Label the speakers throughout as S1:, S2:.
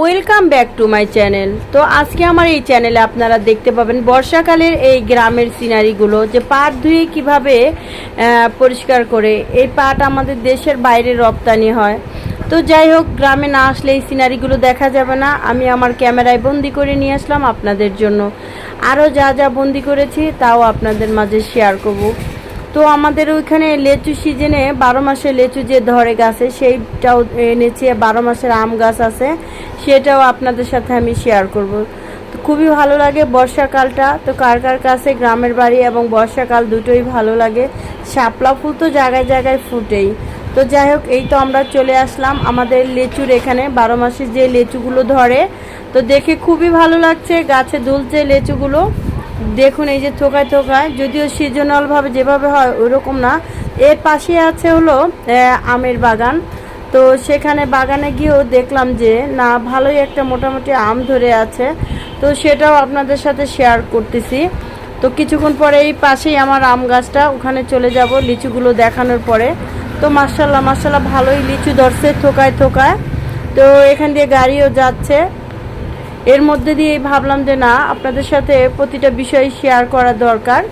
S1: Welcome back to my channel তো আজকে আমার এই চ্যানেলে আপনারা দেখতে পাবেন বর্ষাকালের এই গ্রামের সিনারিগুলো যে পাট ধুয়ে কীভাবে পরিষ্কার করে। এই পাট আমাদের দেশের বাইরে রপ্তানি হয়। তো যাই হোক, গ্রামে না আসলে এই সিনারিগুলো দেখা যাবে না। আমি আমার ক্যামেরায় বন্দি করে নিয়ে আসলাম আপনাদের জন্য। আরও যা যা বন্দি করেছি, তাও আপনাদের মাঝে শেয়ার করব। তো আমাদের ওইখানে লেচু সিজনে বারো মাসে লেচু যে ধরে গাছে, সেইটাও এনেছি বারো মাসের আম গাছ আছে, সেটাও আপনাদের সাথে আমি শেয়ার করব। তো খুবই ভালো লাগে বর্ষাকালটা। তো কার কার কাছে গ্রামের বাড়ি এবং বর্ষাকাল দুটোই ভালো লাগে, শাপলা ফুল তো জায়গায় জায়গায় ফুটেই। তো যাই হোক, এই তো আমরা চলে আসলাম আমাদের লেচুর এখানে, বারো মাসে যে লেচুগুলো ধরে। তো দেখে খুবই ভালো লাগছে গাছে দুলছে লেচুগুলো। দেখুন এই যে থোকায় থোকায়, যদিও সিজনাল ভাবে যেভাবে হয় ওরকম না। এর পাশে আছে হলো আমের বাগান। তো সেখানে বাগানে গিয়েও দেখলাম যে, না, ভালোই একটা মোটামুটি আম ধরে আছে। তো সেটাও আপনাদের সাথে শেয়ার করতেছি। তো কিছুক্ষণ পরে এই পাশেই আমার আম গাছটা, ওখানে চলে যাব লিচুগুলো দেখানোর পরে। তো মার্শাল্লাহ মার্শাল্লাহ ভালোই লিচু ধরছে থোকায় থোকায়। তো এখান দিয়ে গাড়িও যাচ্ছে। এর মধ্যে দিয়ে ভাবলাম যে না, আপনাদের সাথে প্রতিটা বিষয় শেয়ার করা দরকার।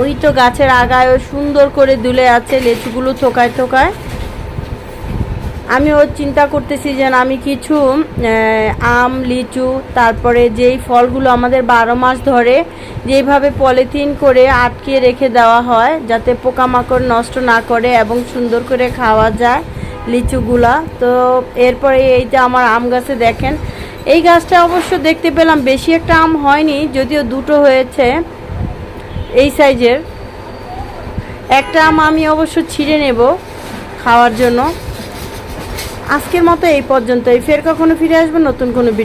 S1: ওই তো গাছের আগায়ও সুন্দর করে দুলে আছে, লেচুগুলো থোকায় থোকায়। আমি আমিও চিন্তা করতেছি যে আমি কিছু আম, লিচু, তারপরে যেই ফলগুলো আমাদের বারো মাস ধরে যেইভাবে পলিথিন করে আটকে রেখে দেওয়া হয়, যাতে পোকামাকড় নষ্ট না করে এবং সুন্দর করে খাওয়া যায় লিচুগুলা। তো এরপরে এইটা আমার আম গাছে দেখেন এই গাছটা অবশ্য দেখতে পেলাম বেশি একটা আম হয়নি, যদিও দুটো হয়েছে এই সাইজের। একটা আম আমি অবশ্য ছিঁড়ে নেব খাওয়ার জন্য। আজকের মতো এই পর্যন্তই। ফের কখনো ফিরে আসব নতুন কোনো